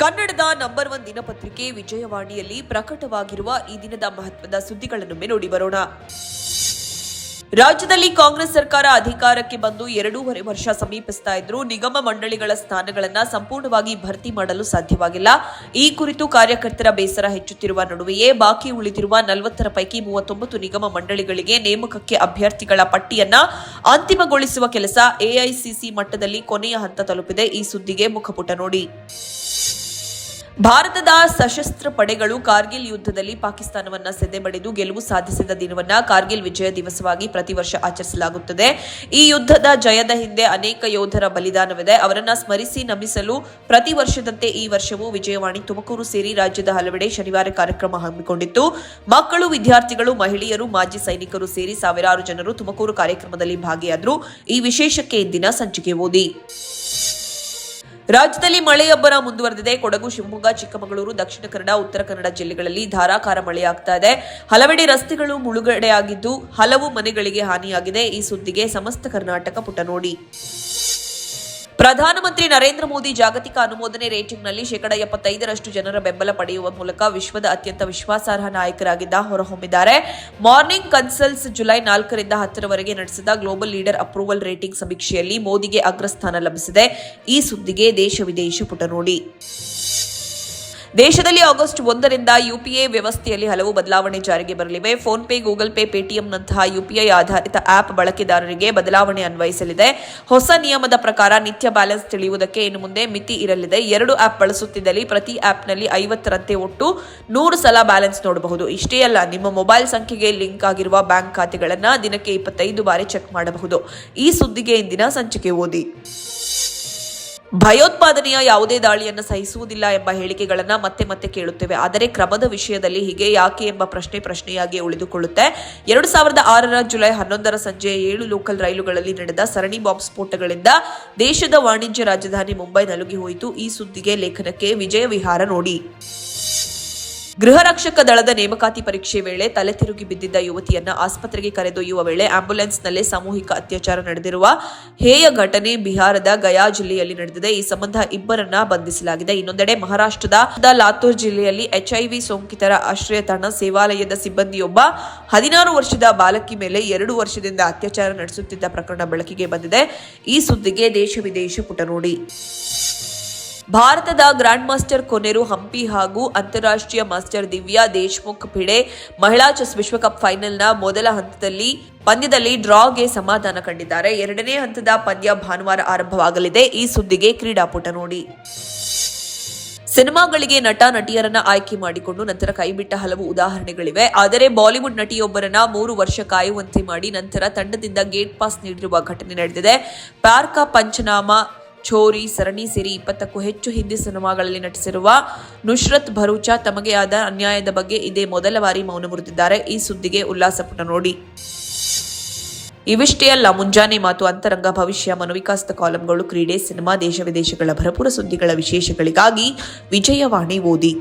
ಕನ್ನಡದ number one ದಿನಪತ್ರಿಕೆ ವಿಜಯವಾಣಿಯಲ್ಲಿ ಪ್ರಕಟವಾಗಿರುವ ಈ ದಿನದ ಮಹತ್ವದ ಸುದ್ದಿಗಳನ್ನೊಮ್ಮೆ ನೋಡಿ ಬರೋಣ. ರಾಜ್ಯದಲ್ಲಿ ಕಾಂಗ್ರೆಸ್ ಸರ್ಕಾರ ಅಧಿಕಾರಕ್ಕೆ ಬಂದು ಎರಡೂವರೆ ವರ್ಷ ಸಮೀಪಿಸ್ತಾ ಇದ್ರು ನಿಗಮ ಮಂಡಳಿಗಳ ಸ್ಥಾನಗಳನ್ನು ಸಂಪೂರ್ಣವಾಗಿ ಭರ್ತಿ ಮಾಡಲು ಸಾಧ್ಯವಾಗಿಲ್ಲ. ಈ ಕುರಿತು ಕಾರ್ಯಕರ್ತರ ಬೇಸರ ಹೆಚ್ಚುತ್ತಿರುವ ನಡುವೆಯೇ ಬಾಕಿ ಉಳಿದಿರುವ ನಲವತ್ತರ ಪೈಕಿ ಮೂವತ್ತೊಂಬತ್ತು ನಿಗಮ ಮಂಡಳಿಗಳಿಗೆ ನೇಮಕಕ್ಕೆ ಅಭ್ಯರ್ಥಿಗಳ ಪಟ್ಟಿಯನ್ನ ಅಂತಿಮಗೊಳಿಸುವ ಕೆಲಸ ಎಐಸಿಸಿ ಮಟ್ಟದಲ್ಲಿ ಕೊನೆಯ ಹಂತ ತಲುಪಿದೆ. ಈ ಸುದ್ದಿಗೆ ಮುಖಪುಟ ನೋಡಿ. ಭಾರತದ ಸಶಸ್ತ್ರ ಪಡೆಗಳು ಕಾರ್ಗಿಲ್ ಯುದ್ಧದಲ್ಲಿ ಪಾಕಿಸ್ತಾನವನ್ನ ಸೆದೆಬಡಿದು ಗೆಲುವು ಸಾಧಿಸಿದ ದಿನವನ್ನ ಕಾರ್ಗಿಲ್ ವಿಜಯ ದಿವಸವಾಗಿ ಪ್ರತಿ ವರ್ಷ ಆಚರಿಸಲಾಗುತ್ತದೆ. ಈ ಯುದ್ಧದ ಜಯದ ಹಿಂದೆ ಅನೇಕ ಯೋಧರ ಬಲಿದಾನವಿದೆ. ಅವರನ್ನ ಸ್ಮರಿಸಿ ನಮಿಸಲು ಪ್ರತಿ ವರ್ಷದಂತೆ ಈ ವರ್ಷವೂ ವಿಜಯವಾಣಿ ತುಮಕೂರು ಸೇರಿ ರಾಜ್ಯದ ಹಲವೆಡೆ ಶನಿವಾರ ಕಾರ್ಯಕ್ರಮ ಹಮ್ಮಿಕೊಂಡಿತ್ತು. ಮಕ್ಕಳು, ವಿದ್ಯಾರ್ಥಿಗಳು, ಮಹಿಳೆಯರು, ಮಾಜಿ ಸೈನಿಕರು ಸೇರಿ ಸಾವಿರಾರು ಜನರು ತುಮಕೂರು ಕಾರ್ಯಕ್ರಮದಲ್ಲಿ ಭಾಗಿಯಾದರು. ಈ ವಿಶೇಷಕ್ಕೆ ಇಂದಿನ ಸಂಚಿಕೆ ಓದಿ. ರಾಜ್ಯದಲ್ಲಿ ಮಳೆಯಬ್ಬರ ಮುಂದುವರೆದಿದೆ. ಕೊಡಗು, ಶಿವಮೊಗ್ಗ, ಚಿಕ್ಕಮಗಳೂರು, ದಕ್ಷಿಣ ಕನ್ನಡ, ಉತ್ತರ ಕನ್ನಡ ಜಿಲ್ಲೆಗಳಲ್ಲಿ ಧಾರಾಕಾರ ಮಳೆಯಾಗ್ತಾ ಇದೆ. ಹಲವೆಡೆ ರಸ್ತೆಗಳು ಮುಳುಗಡೆಯಾಗಿದ್ದು ಹಲವು ಮನೆಗಳಿಗೆ ಹಾನಿಯಾಗಿದೆ. ಈ ಸುದ್ದಿಗೆ ಸಮಸ್ತ ಕರ್ನಾಟಕ ಪುಟ ನೋಡಿ. ಪ್ರಧಾನಮಂತ್ರಿ ನರೇಂದ್ರ ಮೋದಿ ಜಾಗತಿಕ ಅನುಮೋದನೆ ರೇಟಿಂಗ್ನಲ್ಲಿ ಶೇಕಡ ಎಪ್ಪತ್ತೈದರಷ್ಟು ಜನರ ಬೆಂಬಲ ಪಡೆಯುವ ಮೂಲಕ ವಿಶ್ವದ ಅತ್ಯಂತ ವಿಶ್ವಾಸಾರ್ಹ ನಾಯಕರಾಗಿದ್ದ ಹೊರಹೊಮ್ಮಿದ್ದಾರೆ. ಮಾರ್ನಿಂಗ್ ಕನ್ಸಲ್ಸ್ ಜುಲೈ ನಾಲ್ಕರಿಂದ ಹತ್ತರವರೆಗೆ ನಡೆಸಿದ ಗ್ಲೋಬಲ್ ಲೀಡರ್ ಅಪ್ರೂವಲ್ ರೇಟಿಂಗ್ ಸಮೀಕ್ಷೆಯಲ್ಲಿ ಮೋದಿಗೆ ಅಗ್ರಸ್ಥಾನ ಲಭಿಸಿದೆ. ಈ ಸುದ್ದಿಗೆ ದೇಶ ವಿದೇಶ ಪುಟ ನೋಡಿ ದೇಶದಲ್ಲಿ ಆಗಸ್ಟ್ ಒಂದರಿಂದ ಯುಪಿಐ ವ್ಯವಸ್ಥೆಯಲ್ಲಿ ಹಲವು ಬದಲಾವಣೆ ಜಾರಿಗೆ ಬರಲಿವೆ. ಫೋನ್ ಪೇ, ಗೂಗಲ್ ಪೇ, ಪೇಟಿಎಂನಂತಹ ಯುಪಿಐ ಆಧಾರಿತ ಆಪ್ ಬಳಕೆದಾರರಿಗೆ ಬದಲಾವಣೆ ಅನ್ವಯಿಸಲಿದೆ. ಹೊಸ ನಿಯಮದ ಪ್ರಕಾರ ನಿತ್ಯ ಬ್ಯಾಲೆನ್ಸ್ ತಿಳಿಯುವುದಕ್ಕೆ ಇನ್ನು ಮುಂದೆ ಮಿತಿ ಇರಲಿದೆ. ಎರಡು ಆಪ್ ಬಳಸುತ್ತಿದ್ದಲ್ಲಿ ಪ್ರತಿ ಆಪ್ನಲ್ಲಿ ಐವತ್ತರಂತೆ ಒಟ್ಟು ನೂರು ಸಲ ಬ್ಯಾಲೆನ್ಸ್ ನೋಡಬಹುದು. ಇಷ್ಟೇ ಅಲ್ಲ, ನಿಮ್ಮ ಮೊಬೈಲ್ ಸಂಖ್ಯೆಗೆ ಲಿಂಕ್ ಆಗಿರುವ ಬ್ಯಾಂಕ್ ಖಾತೆಗಳನ್ನು ದಿನಕ್ಕೆ ಇಪ್ಪತ್ತೈದು ಬಾರಿ ಚೆಕ್ ಮಾಡಬಹುದು. ಈ ಸುದ್ದಿಗೆ ಇಂದಿನ ಸಂಚಿಕೆ ಓದಿ. ಭಯೋತ್ಪಾದನೆಯ ಯಾವುದೇ ದಾಳಿಯನ್ನು ಸಹಿಸುವುದಿಲ್ಲ ಎಂಬ ಹೇಳಿಕೆಗಳನ್ನು ಮತ್ತೆ ಮತ್ತೆ ಕೇಳುತ್ತೇವೆ. ಆದರೆ ಕ್ರಮದ ವಿಷಯದಲ್ಲಿ ಹೀಗೆ ಯಾಕೆ ಎಂಬ ಪ್ರಶ್ನೆ ಪ್ರಶ್ನೆಯಾಗಿ ಉಳಿದುಕೊಳ್ಳುತ್ತೆ. ಎರಡು ಸಾವಿರದ ಆರರ ಜುಲೈ ಹನ್ನೊಂದರ ಸಂಜೆ ಏಳು ಲೋಕಲ್ ರೈಲುಗಳಲ್ಲಿ ನಡೆದ ಸರಣಿ ಬಾಂಬ್ ಸ್ಫೋಟಗಳಿಂದ ದೇಶದ ವಾಣಿಜ್ಯ ರಾಜಧಾನಿ ಮುಂಬೈ ನಲುಗಿ ಹೋಯಿತು. ಈ ಸುದ್ದಿಗೆ ಲೇಖನಕ್ಕೆ ವಿಜಯ ವಿಹಾರ ನೋಡಿ. ಗೃಹ ರಕ್ಷಕ ದಳದ ನೇಮಕಾತಿ ಪರೀಕ್ಷೆ ವೇಳೆ ತಲೆ ತಿರುಗಿ ಬಿದ್ದಿದ್ದ ಯುವತಿಯನ್ನ ಆಸ್ಪತ್ರೆಗೆ ಕರೆದೊಯ್ಯುವ ವೇಳೆ ಆಂಬ್ಯುಲೆನ್ಸ್ನಲ್ಲೇ ಸಾಮೂಹಿಕ ಅತ್ಯಾಚಾರ ನಡೆದಿರುವ ಹೇಯ ಘಟನೆ ಬಿಹಾರದ ಗಯಾ ಜಿಲ್ಲೆಯಲ್ಲಿ ನಡೆದಿದೆ. ಈ ಸಂಬಂಧ ಇಬ್ಬರನ್ನ ಬಂಧಿಸಲಾಗಿದೆ. ಇನ್ನೊಂದೆಡೆ ಮಹಾರಾಷ್ಟ್ರದ ಲಾತೂರ್ ಜಿಲ್ಲೆಯಲ್ಲಿ ಎಚ್ಐವಿ ಸೋಂಕಿತರ ಆಶ್ರಯ ತಾಣ ಸೇವಾಲಯದ ಸಿಬ್ಬಂದಿಯೊಬ್ಬ ಹದಿನಾರು ವರ್ಷದ ಬಾಲಕಿ ಮೇಲೆ ಎರಡು ವರ್ಷದಿಂದ ಅತ್ಯಾಚಾರ ನಡೆಸುತ್ತಿದ್ದ ಪ್ರಕರಣ ಬೆಳಕಿಗೆ ಬಂದಿದೆ. ಈ ಸುದ್ದಿಗೆ ದೇಶ ವಿದೇಶ ಪುಟ ನೋಡಿ ಭಾರತದ ಗ್ರ್ಯಾಂಡ್ ಮಾಸ್ಟರ್ ಕೊನೆರು ಹಂಪಿ ಹಾಗೂ ಅಂತಾರಾಷ್ಟ್ರೀಯ ಮಾಸ್ಟರ್ ದಿವ್ಯಾ ದೇಶ್ಮುಖ್ ಭಿಡೆ ಮಹಿಳಾ ಚೆಸ್ ವಿಶ್ವಕಪ್ ಫೈನಲ್ನ ಮೊದಲ ಹಂತದಲ್ಲಿ ಪಂದ್ಯದಲ್ಲಿ ಡ್ರಾಗೆ ಸಮಾಧಾನ ಕಂಡಿದ್ದಾರೆ. ಎರಡನೇ ಹಂತದ ಪಂದ್ಯ ಭಾನುವಾರ ಆರಂಭವಾಗಲಿದೆ. ಈ ಸುದ್ದಿಗೆ ಕ್ರೀಡಾಪುಟ ನೋಡಿ. ಸಿನಿಮಾಗಳಿಗೆ ನಟ ನಟಿಯರನ್ನ ಆಯ್ಕೆ ಮಾಡಿಕೊಂಡು ನಂತರ ಕೈಬಿಟ್ಟ ಹಲವು ಉದಾಹರಣೆಗಳಿವೆ. ಆದರೆ ಬಾಲಿವುಡ್ ನಟಿಯೊಬ್ಬರನ್ನ ಮೂರು ವರ್ಷ ಕಾಯುವಂತೆ ಮಾಡಿ ನಂತರ ತಂಡದಿಂದ ಗೇಟ್ ಪಾಸ್ ನೀಡಿರುವ ಘಟನೆ ನಡೆದಿದೆ. ಪಾರ್ಕ ಪಂಚನಾಮ ಚೋರಿ, ಸರಣಿ ಸೇರಿ ಇಪ್ಪತ್ತಕ್ಕೂ ಹೆಚ್ಚು ಹಿಂದಿ ಸಿನಿಮಾಗಳಲ್ಲಿ ನಟಿಸಿರುವ ನುಶ್ರತ್ ಭರೂಚಾ ತಮಗೆ ಆದ ಅನ್ಯಾಯದ ಬಗ್ಗೆ ಇದೇ ಮೊದಲ ಬಾರಿ ಮೌನ ಮುರಿದಿದ್ದಾರೆ. ಈ ಸುದ್ದಿಗೆ ಉಲ್ಲಾಸಪುಟ ನೋಡಿ. ಇವಿಷ್ಟೇ ಅಲ್ಲ, ಮುಂಜಾನೆ ಮಾತು ಅಂತರಂಗ ಭವಿಷ್ಯ ಮನೋವಿಕಾಸದ ಕಾಲಂಗಳು ಕ್ರೀಡೆ, ಸಿನಿಮಾ, ದೇಶ ವಿದೇಶಗಳ ಭರಪೂರ ಸುದ್ದಿಗಳ ವಿಶೇಷಗಳಿಗಾಗಿ ವಿಜಯವಾಣಿ ಓದಿ.